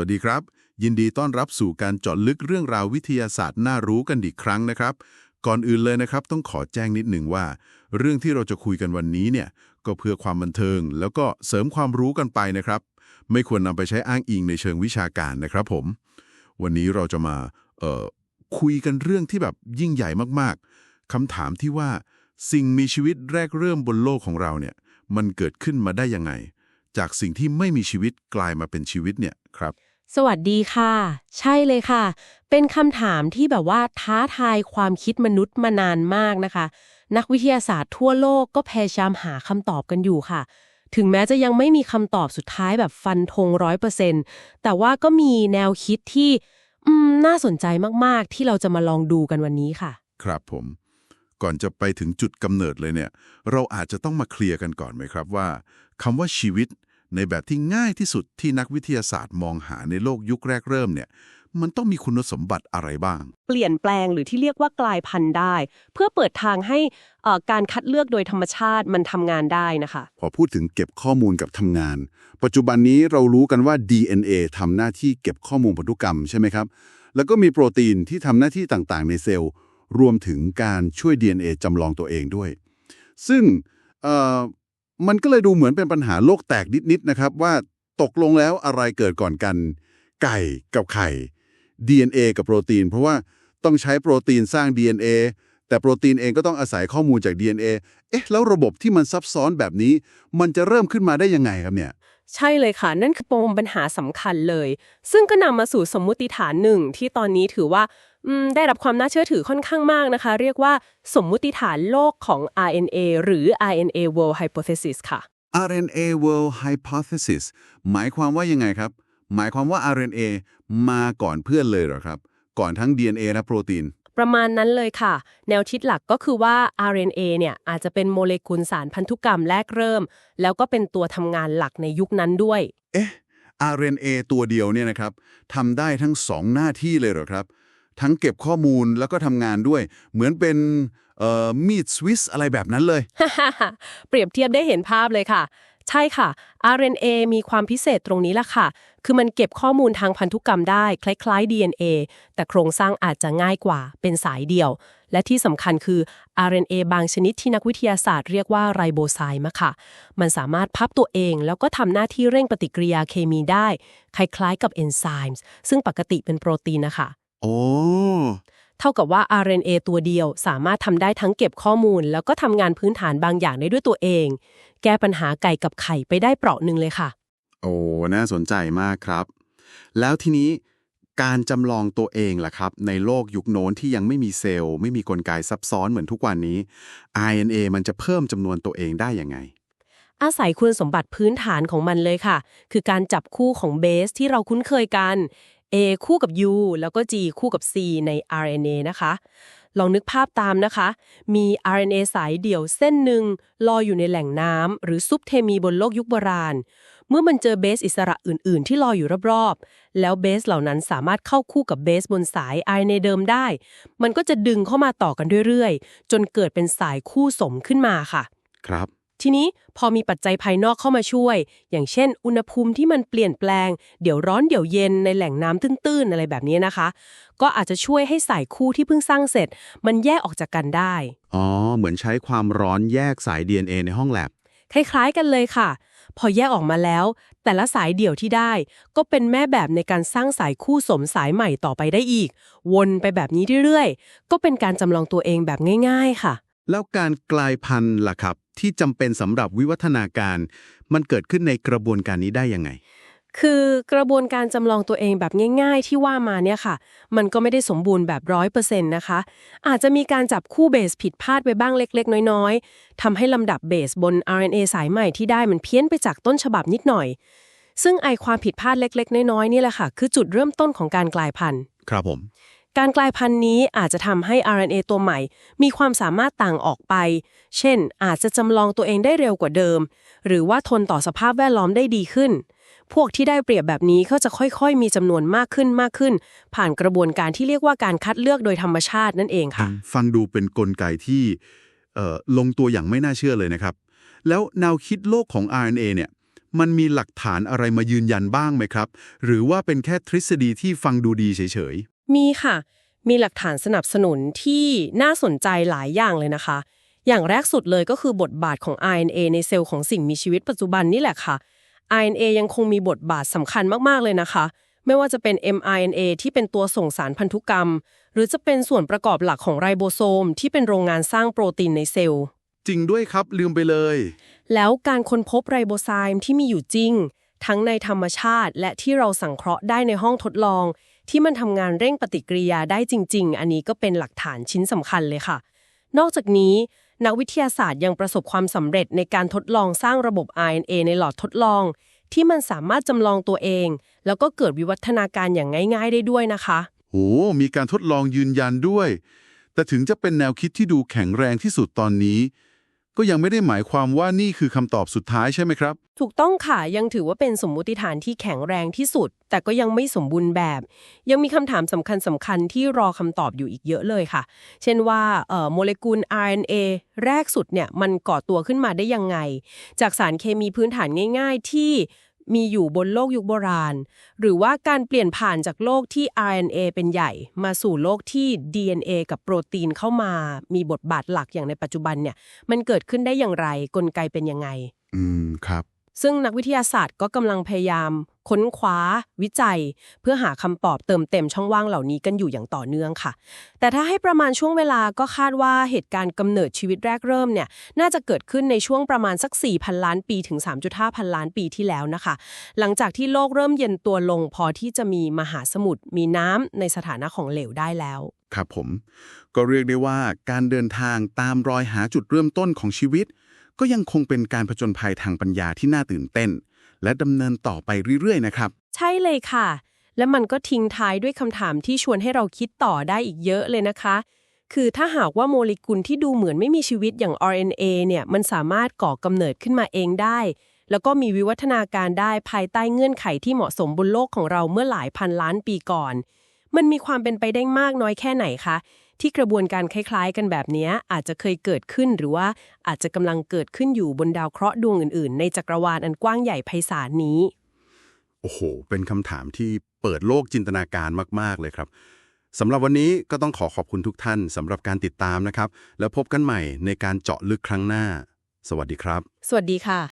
วัสดีครับ ยินดีต้อนรับสู่การเจาะลึกเรื่องราววิทยาศาสตร์น่ารู้กันอีกครั้งนะครับ ก่อนอื่นเลยนะครับ ต้องขอแจ้งนิดหนึ่งว่า เรื่องที่เราจะคุยกันวันนี้เนี่ยก็เพื่อความบันเทิง แล้วก็เสริมความรู้กันไปนะครับ ไม่ควรนำไปใช้อ้างอิงในเชิงวิชาการนะครับผม วันนี้เราจะมาเอ่อคุยกันเรื่องที่แบบยิ่งใหญ่มากๆคำถามที่ว่าสิ่งมีชีวิตแรกเริ่มบนโลกของเราเนี่ยมันเกิดขึ้นมาได้ยังไง จากสิ่งที่ไม่มีชีวิตกลายมาเป็นชีวิตเนี่ยครับ สวัสดีค่ะ ใช่เลยค่ะ เป็นคำถามที่แบบว่าท้าทายความคิดมนุษย์มานานมากนะคะ นักวิทยาศาสตร์ทั่วโลกก็พยายามหาคำตอบกันอยู่ค่ะ ถึงแม้จะยังไม่มีคำตอบสุดท้ายแบบฟันธงร้อยเปอร์เซ็นต์แต่ว่าก็มีแนวคิดที่อืมน่าสนใจมาก ๆ ที่เราจะมาลองดูกันวันนี้ค่ะ ครับผม ก่อนจะไปถึงจุดกำเนิดเลยเนี่ย เราอาจจะต้องมาเคลียร์กันก่อนไหมครับว่าคำว่าชีวิต ในแบบที่ง่ายที่สุดที่นักวิทยาศาสตร์มองหาในโลกยุคแรกเริ่มเนี่ย มันต้องมีคุณสมบัติอะไรบ้าง เปลี่ยนแปลงหรือที่เรียกว่ากลายพันธุ์ได้ เพื่อเปิดทางให้เอ่อการคัดเลือกโดยธรรมชาติมันทำงานได้นะคะ พอพูดถึงเก็บข้อมูลกับทำงาน ปัจจุบันนี้เรารู้กันว่า DNA ทำหน้าที่เก็บข้อมูลพันธุกรรมใช่ไหมครับ แล้วก็มีโปรตีนที่ทำหน้าที่ต่างๆ ในเซลล์ รวมถึงการช่วย DNA จำลองตัวเองด้วย ซึ่งเอ่อ มันก็เลยดูเหมือนเป็นปัญหาโลกแตกนิดๆนะครับ ว่าตกลงแล้วอะไรเกิดก่อนกัน ไก่กับไข่ DNA กับโปรตีน เพราะว่าต้องใช้โปรตีนสร้าง DNA แต่โปรตีนเองก็ต้องอาศัยข้อมูลจาก DNA เอ๊ะ แล้วระบบที่มันซับซ้อนแบบนี้ มันจะเริ่มขึ้นมาได้ยังไงครับเนี่ย ใช่เลยค่ะ นั่นคือปมปัญหาสำคัญเลย ซึ่งก็นำมาสู่สมมุติฐานหนึ่งที่ตอนนี้ถือว่า ได้รับความน่าเชื่อถือค่อนข้างมากนะคะ เรียกว่าสมมุติฐานโลกของ RNA หรือ RNA World Hypothesis ค่ะ RNA World Hypothesis หมายความว่ายังไงครับ หมายความว่า RNA มาก่อนเพื่อนเลยเหรอครับ ก่อนทั้ง DNA และโปรตีน ประมาณนั้นเลยค่ะ แนวคิดหลักก็คือว่า RNA เนี่ยอาจจะเป็นโมเลกุลสารพันธุกรรมแรกเริ่ม แล้วก็เป็นตัวทำงานหลักในยุคนั้นด้วย เอ๊ะ RNA ตัวเดียวเนี่ยนะครับทำได้ทั้งสองหน้าที่เลยเหรอครับ ทั้งเก็บข้อมูลแล้วก็ทำงานด้วย เหมือนเป็นมีดสวิสอะไรแบบนั้นเลย เปรียบเทียบได้เห็นภาพเลยค่ะ ใช่ค่ะ RNA มีความพิเศษตรงนี้ละค่ะ คือมันเก็บข้อมูลทางพันธุกรรมได้ คล้าย ๆ DNA แต่โครงสร้างอาจจะง่ายกว่า เป็นสายเดียว และที่สำคัญคือ RNA บางชนิดที่นักวิทยาศาสตร์เรียกว่าไรโบไซม์ค่ะ มันสามารถพับตัวเอง แล้วก็ทำหน้าที่เร่งปฏิกิริยาเคมีได้ คล้ายๆ กับเอนไซม์ซึ่งปกติเป็นโปรตีนนะคะ โอ้เท่ากับว่า RNA ตัวเดียวสามารถทำได้ทั้งเก็บข้อมูล แล้วก็ทำงานพื้นฐานบางอย่างได้ด้วยตัวเอง แก้ปัญหาไก่กับไข่ไปได้เปราะหนึ่งเลยค่ะ โอ้ น่าสนใจมากครับ แล้วทีนี้การจำลองตัวเองล่ะครับ ในโลกยุคโน้นที่ยังไม่มีเซลล์ ไม่มีกลไกซับซ้อนเหมือนทุกวันนี้ RNA มันจะเพิ่มจำนวนตัวเองได้ยังไง อาศัยคุณสมบัติพื้นฐานของมันเลยค่ะ คือการจับคู่ของเบสที่เราคุ้นเคยกัน A คู่กับ U แล้วก็ G คู่กับ C ใน RNA นะคะ ลองนึกภาพตามนะคะ มี RNA สายเดี่ยวเส้นหนึ่งลอยอยู่ในแหล่งน้ำหรือซุปเทมีบนโลกยุคโบราณ เมื่อมันเจอเบสอิสระอื่น ๆ ที่ลอยอยู่รอบ ๆ แล้วเบสเหล่านั้นสามารถเข้าคู่กับเบสบนสาย RNA เดิมได้ มันก็จะดึงเข้ามาต่อกันเรื่อย ๆ จนเกิดเป็นสายคู่สมขึ้นมาค่ะ ครับ ทีนี้พอมีปัจจัยภายนอกเข้ามาช่วย อย่างเช่น อุณหภูมิที่มันเปลี่ยนแปลง เดี๋ยวร้อนเดี๋ยวเย็นในแหล่งน้ำตื้นๆ อะไรแบบนี้นะคะ ก็อาจจะช่วยให้สายคู่ที่เพิ่งสร้างเสร็จ มันแยกออกจากกันได้ อ๋อ เหมือนใช้ความร้อนแยกสาย DNA ในห้องแลบคล้ายๆกันเลยค่ะ พอแยกออกมาแล้ว แต่ละสายเดี่ยวที่ได้ ก็เป็นแม่แบบในการสร้างสายคู่สมสายใหม่ต่อไปได้อีก วนไปแบบนี้เรื่อยๆ ก็เป็นการจำลองตัวเองแบบง่าย ๆ ค่ะ แล้วการกลายพันธุ์ล่ะครับ ที่จำเป็นสำหรับวิวัฒนาการ มันเกิดขึ้นในกระบวนการนี้ได้ยังไง คือกระบวนการจำลองตัวเองแบบง่าย ๆ ที่ว่ามาเนี่ยค่ะ มันก็ไม่ได้สมบูรณ์แบบร้อยเปอร์เซ็นต์นะคะ อาจจะมีการจับคู่เบสผิดพลาดไปบ้างเล็ก ๆ น้อยๆทำให้ลำดับเบสบน RNA สายใหม่ที่ได้มันเพี้ยนไปจากต้นฉบับนิดหน่อย ซึ่งไอความผิดพลาดเล็ก ๆ น้อยๆนี่แหละค่ะ คือจุดเริ่มต้นของการกลายพันธุ์ ครับผม การกลายพันธุ์นี้อาจจะทำให้ RNA ตัวใหม่ มีความสามารถต่างออกไป เช่น อาจจะจำลองตัวเองได้เร็วกว่าเดิม หรือว่าทนต่อสภาพแวดล้อมได้ดีขึ้น พวกที่ได้เปรียบแบบนี้ก็จะค่อยๆ มีจำนวนมากขึ้นมากขึ้น ผ่านกระบวนการที่เรียกว่าการคัดเลือกโดยธรรมชาตินั่นเองค่ะ ฟังดูเป็นกลไกที่เอ่อลงตัวอย่างไม่น่าเชื่อเลยนะครับ แล้วแนวคิดโลกของ RNA เนี่ยมันมีหลักฐานอะไรมายืนยันบ้างไหมครับ หรือว่าเป็นแค่ทฤษฎีที่ฟังดูดีเฉย มีค่ะ มีหลักฐานสนับสนุนที่น่าสนใจหลายอย่างเลยนะคะ อย่างแรกสุดเลยก็คือบทบาทของ RNA ในเซลล์ของสิ่งมีชีวิตปัจจุบันนี่แหละค่ะ RNA ยังคงมีบทบาทสำคัญมาก ๆ เลยนะคะ ไม่ว่าจะเป็น mRNA ที่เป็นตัวส่งสารพันธุกรรม หรือจะเป็นส่วนประกอบหลักของไรโบโซม ที่เป็นโรงงานสร้างโปรตีนในเซลล์ๆจริงด้วยครับลืมไปเลย แล้วการค้นพบไรโบไซม์ที่มีอยู่จริง ทั้งในธรรมชาติและที่เราสังเคราะห์ได้ในห้องทดลอง ที่มันทำงานเร่งปฏิกิริยาได้จริง ๆ อันนี้ก็เป็นหลักฐานชิ้นสำคัญเลยค่ะ นอกจากนี้ นักวิทยาศาสตร์ยังประสบความสำเร็จในการทดลองสร้างระบบ RNA ในหลอดทดลอง ที่มันสามารถจำลองตัวเอง แล้วก็เกิดวิวัฒนาการอย่างง่าย ๆ ได้ด้วยนะคะโหมีการทดลองยืนยันด้วย แต่ถึงจะเป็นแนวคิดที่ดูแข็งแรงที่สุดตอนนี้ ก็ยังไม่ได้หมายความว่านี่คือคำตอบสุดท้ายใช่ไหมครับ ถูกต้องค่ะ ยังถือว่าเป็นสมมุติฐานที่แข็งแรงที่สุด แต่ก็ยังไม่สมบูรณ์แบบ ยังมีคำถามสำคัญสำคัญที่รอคำตอบอยู่อีกเยอะเลยค่ะ เช่นว่าโมเลกุล RNA แรกสุดเนี่ยมันก่อตัวขึ้นมาได้ยังไง จากสารเคมีพื้นฐานง่าย ๆ ที่ มีอยู่บนโลกยุคโบราณ หรือว่าการเปลี่ยนผ่านจากโลกที่ RNA เป็นใหญ่ มาสู่โลกที่ DNA กับโปรตีนเข้ามามีบทบาทหลักอย่างในปัจจุบันเนี่ยมันเกิดขึ้นได้อย่างไรกลไกเป็นยังไง อืมครับ ซึ่งนักวิทยาศาสตร์ก็กำลังพยายาม ค้นคว้า วิจัย เพื่อหาคำตอบเติมเต็มช่องว่างเหล่านี้กันอยู่อย่างต่อเนื่องค่ะ แต่ถ้าให้ประมาณช่วงเวลาก็คาดว่าเหตุการณ์กำเนิดชีวิตแรกเริ่มเนี่ยน่าจะเกิดขึ้นในช่วงประมาณสัก 4,000 ล้านปีถึง 3.5 พันล้านปีที่แล้วนะคะ หลังจากที่โลกเริ่มเย็นตัวลงพอที่จะมีมหาสมุทรมีน้ำในสถานะของเหลวได้แล้วครับผม ก็เรียกได้ว่าการเดินทางตามรอยหาจุดเริ่มต้นของชีวิต ก็ยังคงเป็นการผจญภัยทางปัญญาที่น่าตื่นเต้น และดำเนินต่อไปเรื่อยๆ นะครับ ใช่เลยค่ะ และมันก็ทิ้งท้ายด้วยคำถามที่ชวนให้เราคิดต่อได้อีกเยอะเลยนะคะ คือถ้าหากว่าโมเลกุลที่ดูเหมือนไม่มีชีวิตอย่าง RNA เนี่ยมันสามารถก่อกำเนิดขึ้นมาเองได้ แล้วก็มีวิวัฒนาการได้ภายใต้เงื่อนไขที่เหมาะสมบนโลกของเราเมื่อหลายพันล้านปีก่อน มันมีความเป็นไปได้มากน้อยแค่ไหนคะ ที่กระบวนการคล้ายๆ กันแบบเนี้ยอาจจะเคยเกิดขึ้นหรือว่าอาจจะกำลังเกิดขึ้นอยู่บนดาวเคราะห์ดวงอื่นๆ ในจักรวาลอันกว้างใหญ่ไพศาลนี้ โอ้โห เป็นคำถามที่เปิดโลกจินตนาการมากๆเลยครับสำหรับวันนี้ก็ต้องขอขอบคุณทุกท่านสำหรับการติดตามนะครับ แล้วพบกันใหม่ในการเจาะลึกครั้งหน้า สวัสดีครับ สวัสดีค่ะ